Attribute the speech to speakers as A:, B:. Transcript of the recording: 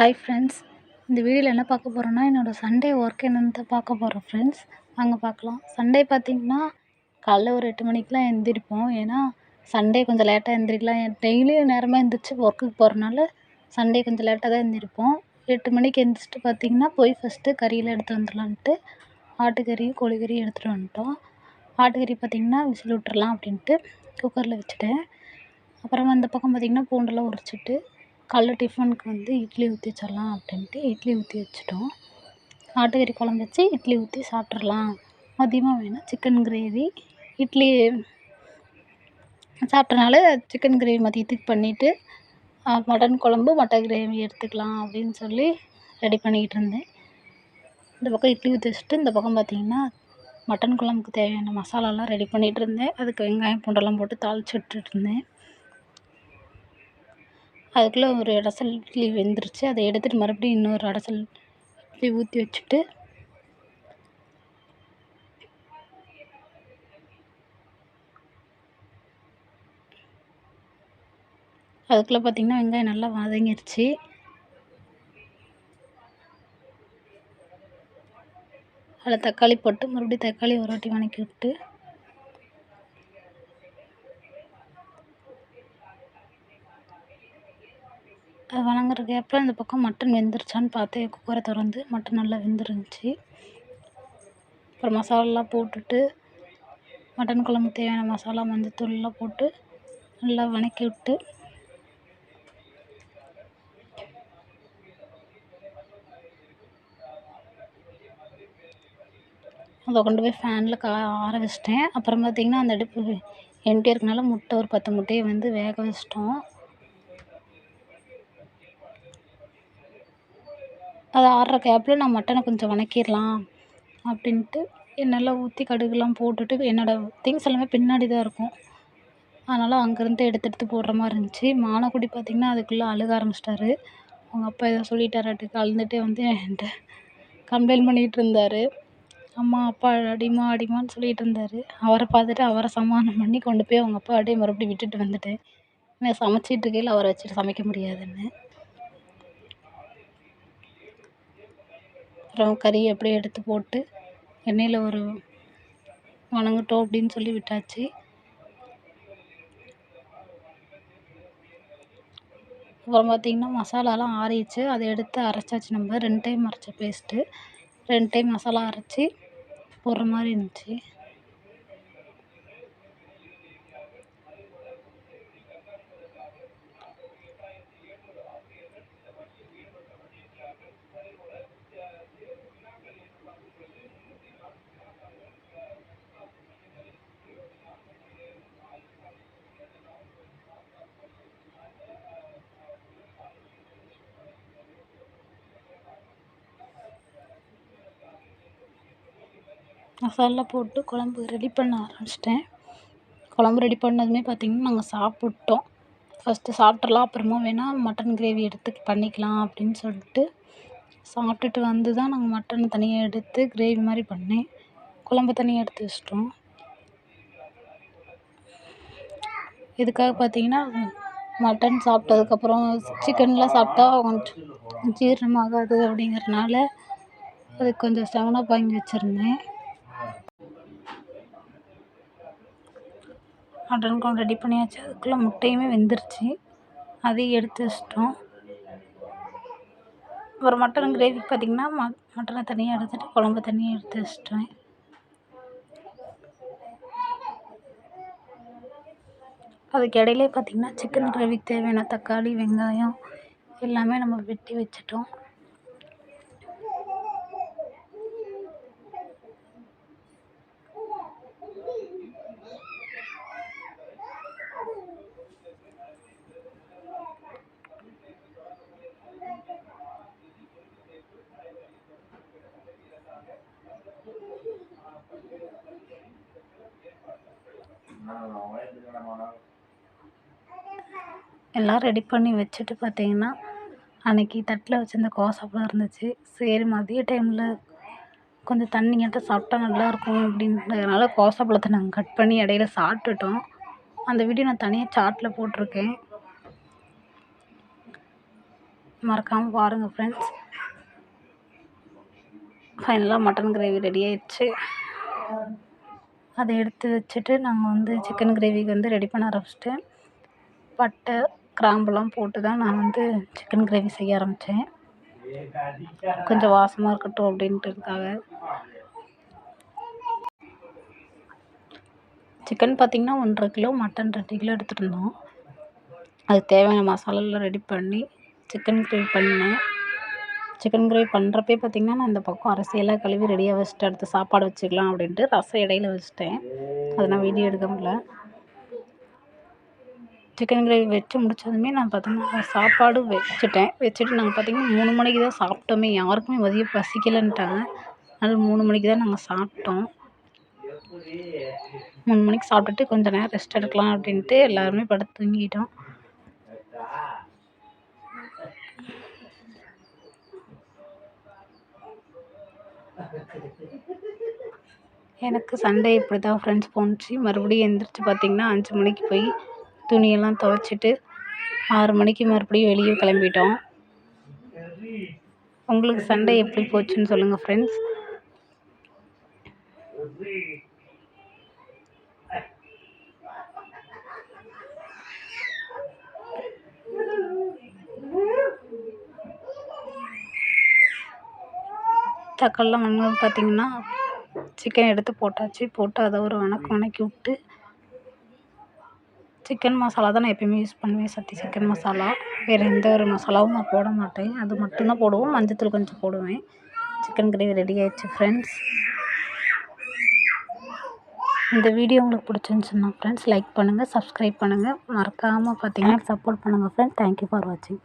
A: Hi friends இந்த வீடியோவில் என்ன பார்க்க போகிறோன்னா என்னோடய சண்டே ஒர்க் என்னென்னு தான் பார்க்க போகிறோம் ஃப்ரெண்ட்ஸ் வாங்க பார்க்கலாம். சண்டே பார்த்திங்கன்னா காலைல ஒரு எட்டு மணிக்கெலாம் எழுந்திரிப்போம் ஏன்னா சண்டே கொஞ்சம் லேட்டாக எழுந்திரிக்கலாம் டெய்லியும் நேரமாக எழுந்திரிச்சு ஒர்க்குக்கு போகிறனால சண்டே கொஞ்சம் லேட்டாக தான் எழுந்திரிப்போம் எட்டு மணிக்கு எழுந்திரிச்சிட்டு பார்த்திங்கன்னா போய் ஃபஸ்ட்டு கறியெல்லாம் எடுத்து வந்துடலான்ட்டு ஆட்டுக்கறியும் கோழிக்கறியும் எடுத்துகிட்டு வந்துட்டோம். ஆட்டுக்கறி பார்த்திங்கன்னா விசில் விட்டுறலாம் அப்படின்ட்டு குக்கரில் வச்சுட்டேன். அப்புறமா அந்த பக்கம் பார்த்திங்கன்னா பூண்டெல்லாம் உரிச்சிட்டு காலைல டிஃபனுக்கு வந்து இட்லி ஊற்றி வச்சிடலாம் அப்படின்ட்டு இட்லி ஊற்றி வச்சிட்டோம். ஆட்டுக்கறி குழம்பு வச்சு இட்லி ஊற்றி சாப்பிட்றலாம் மதியமாக வேணால் சிக்கன் கிரேவி இட்லி சாப்பிட்டனால சிக்கன் கிரேவி மதியத்துக்கு பண்ணிவிட்டு மட்டன் குழம்பு மட்டன் கிரேவி எடுத்துக்கலாம் அப்படின்னு சொல்லி ரெடி பண்ணிக்கிட்டு இருந்தேன். இந்த பக்கம் இட்லி ஊற்றி வச்சுட்டு இந்த பக்கம் பார்த்திங்கன்னா மட்டன் குழம்புக்கு தேவையான மசாலாலாம் ரெடி பண்ணிகிட்டு இருந்தேன். அதுக்கு வெங்காயம் பூண்டெல்லாம் போட்டு தாளித்து விட்டுட்டு இருந்தேன். அதுக்குள்ளே ஒரு அடசல் இட்லி வெந்துருச்சு அதை எடுத்துகிட்டு மறுபடியும் இன்னொரு அடசல் இட்லி ஊற்றி வச்சுட்டு அதுக்குள்ளே பார்த்திங்கன்னா வெங்காயம் நல்லா வதங்கிருச்சு. அதில் தக்காளி போட்டு மறுபடியும் தக்காளி ஒரு வாட்டி வதக்கி விட்டு அது வதங்குற கேப்பில் இந்த பக்கம் மட்டன் வெந்துருச்சான்னு பார்த்து குக்கரை திறந்து மட்டன் நல்லா வெந்துருந்துச்சி. அப்புறம் மசாலாலாம் போட்டுட்டு மட்டன் குழம்புக்கு தேவையான மசாலா மஞ்சத்தூள்லாம் போட்டு நல்லா வதக்கி விட்டு அதை கொண்டு போய் ஃபேனில் கா ஆற வச்சிட்டேன். அப்புறம் பார்த்திங்கன்னா அந்த அடுப்பு எம்டியாக இருக்கனால முட்டை ஒரு பத்து முட்டையை வந்து வேக வச்சிட்டோம். அது ஆறுற கேப்பில் நான் மட்டனை கொஞ்சம் வணக்கிடலாம் அப்படின்ட்டு எண்ணெய்லாம் ஊற்றி கடுகுலாம் போட்டுட்டு என்னோடய திங்ஸ் எல்லாமே பின்னாடி தான் இருக்கும். அதனால் அங்கேருந்து எடுத்து எடுத்து போடுற மாதிரி இருந்துச்சு. மானக்குடி பார்த்திங்கன்னா அதுக்குள்ளே அழுக ஆரம்பிச்சிட்டாரு. அவங்க அப்பா ஏதோ சொல்லிட்டாராட்டுக்கு அழுதுகிட்டே வந்து என்கிட்ட கம்ப்ளைண்ட் பண்ணிகிட்டு இருந்தார். அம்மா அப்பா அடிம்மா அடிம்மான்னு சொல்லிகிட்டு இருந்தார். அவரை பார்த்துட்டு அவரை சமாதானம் பண்ணி கொண்டு போய் அவங்க அப்பா அப்படியே மறுபடியும் விட்டுட்டு வந்துட்டேன். ஏன்னா சமைச்சிட்டு இருக்கையில் அவரை வச்சுட்டு சமைக்க முடியாதுன்னு. அப்புறம் கறி அப்படியே எடுத்து போட்டு எண்ணெயில் ஒரு வணங்கட்டும் அப்படின்னு சொல்லி விட்டாச்சு. அப்புறம் பார்த்திங்கன்னா மசாலாலாம் ஆறிடுச்சு. அதை எடுத்து அரைச்சாச்சு நம்ம. ரெண்டு டைம் அரைச்ச பேஸ்ட்டு ரெண்டு டைம் மசாலா அரைச்சி போடுற மாதிரி இருந்துச்சு. மசாலா போட்டு குழம்பு ரெடி பண்ண ஆரம்பிச்சிட்டேன். குழம்பு ரெடி பண்ணதுமே பார்த்திங்கன்னா நாங்கள் சாப்பிட்டோம். ஃபஸ்ட்டு சாப்பிட்றலாம் அப்புறமா வேணால் மட்டன் கிரேவி எடுத்து பண்ணிக்கலாம் அப்படின்னு சொல்லிட்டு சாப்பிட்டுட்டு வந்து தான் நாங்கள் மட்டனை தனியாக எடுத்து கிரேவி மாதிரி பண்ணேன். குழம்பு தனியாக எடுத்து வச்சிட்டோம். இதுக்காக பார்த்திங்கன்னா மட்டன் சாப்பிட்டதுக்கப்புறம் சிக்கன்லாம் சாப்பிட்டா கொஞ்சம் ஜீரணமாகாது அப்படிங்கிறனால அதுக்கு கொஞ்சம் செவனப் வாங்கி வச்சுருந்தேன். மட்டன் குழம்பு ரெடி பண்ணியாச்சு. அதுக்குள்ளே முட்டையுமே வெந்துருச்சு. அதையும் எடுத்து வச்சிட்டோம். அப்புறம் மட்டன் கிரேவிக்கு பார்த்திங்கன்னா ம மட்டனை தனியாக எடுத்துகிட்டு குழம்பு தனியாக எடுத்து வச்சிட்டேன். அதுக்கு இடையிலே பார்த்திங்கன்னா சிக்கன் கிரேவிக்கு தேவையான தக்காளி வெங்காயம் எல்லாமே நம்ம வெட்டி வச்சிட்டோம். எல்லாம் ரெடி பண்ணி வச்சுட்டு பார்த்தீங்கன்னா அன்றைக்கி தட்டில் வச்சுருந்த கோசாப்பழம் இருந்துச்சு. சரி மதிய டைமில் கொஞ்சம் தண்ணியாட்டம் சாப்பிட்டா நல்லாயிருக்கும் அப்படின்றதுனால கோசாப்பழத்தை நாங்கள் கட் பண்ணி இடையில சாப்பிட்டுட்டோம். அந்த வீடியோ நான் தனியாக சார்ட்டில் போட்டிருக்கேன். மறக்காமல் பாருங்கள் ஃப்ரெண்ட்ஸ் ஃபைனலாக மட்டன் கிரேவி ரெடி ஆயிடுச்சு. எடுத்து வச்சுட்டு நாங்கள் வந்து சிக்கன் கிரேவிக்கு வந்து ரெடி பண்ண ஆரம்பிச்சிட்டேன் பட்டை கிராம்புலாம் போட்டு தான் நான் வந்து சிக்கன் கிரேவி செய்ய ஆரம்பித்தேன் கொஞ்சம் வாசமாக இருக்கட்டும் அப்படின்ட்டுக்காக சிக்கன் பார்த்திங்கன்னா ஒன்றரை கிலோ மட்டன் ரெண்டு கிலோ எடுத்துகிட்டு இருந்தோம். அதுக்கு தேவையான மசாலாலாம் ரெடி பண்ணி சிக்கன் கிரேவி பண்ணேன். சிக்கன் கிரேவி பண்ணுறப்பே பார்த்திங்கன்னா நான் இந்த பக்கம் அரிசியெல்லாம் கழுவி ரெடியாக வச்சுட்டு அடுத்து சாப்பாடு வச்சுக்கலாம் அப்படின்ட்டு ரசம் இடையில வச்சுட்டேன். அதை நான் வீடியோ எடுக்க முடியல. சிக்கன் கிரேவி வச்சு முடித்ததுமே நான் பார்த்தீங்கன்னா சாப்பாடு வச்சுட்டேன். வச்சுட்டு நாங்கள் பார்த்திங்கன்னா மூணு மணிக்கு தான் சாப்பிட்டோமே. யாருக்குமே மதியம் பசிக்கலைன்ட்டாங்க. அதனால் மூணு மணிக்கு தான் நாங்கள் சாப்பிட்டோம். மூணு மணிக்கு சாப்பிட்டுட்டு கொஞ்ச நேரம் ரெஸ்ட் எடுக்கலாம் அப்படின்ட்டு எல்லாருமே படுத்து தூங்கிட்டோம். எனக்கு சண்டே இப்படி தான் ஃப்ரெண்ட்ஸ் போணுச்சு. மறுபடியும் எழுந்திரிச்சி பார்த்திங்கன்னா அஞ்சு மணிக்கு போய் துணியெல்லாம் துவச்சிட்டு ஆறு மணிக்கு மறுபடியும் வெளியே கிளம்பிட்டோம். உங்களுக்கு சண்டே எப்படி போச்சுன்னு சொல்லுங்கள் ஃப்ரெண்ட்ஸ் தக்காளிலாம் வணங்க பார்த்திங்கன்னா சிக்கன் எடுத்து போட்டாச்சு. போட்டு அதை ஒரு வணக்கம் வணக்கி விட்டு சிக்கன் மசாலா தான் நான் எப்பயுமே யூஸ் பண்ணுவேன். சக்தி சிக்கன் மசாலா வேறு எந்த ஒரு மசாலாவும் நான் போட மாட்டேன். அது மட்டும்தான் போடுவோம். மஞ்சத்தூள் கொஞ்சம் போடுவேன். சிக்கன் கிரேவி ரெடி ஆயிடுச்சு ஃப்ரெண்ட்ஸ் இந்த வீடியோ உங்களுக்கு பிடிச்சிருந்துச்சுன்னா ஃப்ரெண்ட்ஸ் லைக் பண்ணுங்கள் சப்ஸ்கிரைப் பண்ணுங்கள் மறக்காமல் பார்த்தீங்கன்னா சப்போர்ட் பண்ணுங்கள் ஃப்ரெண்ட்ஸ் தேங்க்யூ ஃபார் வாட்சிங்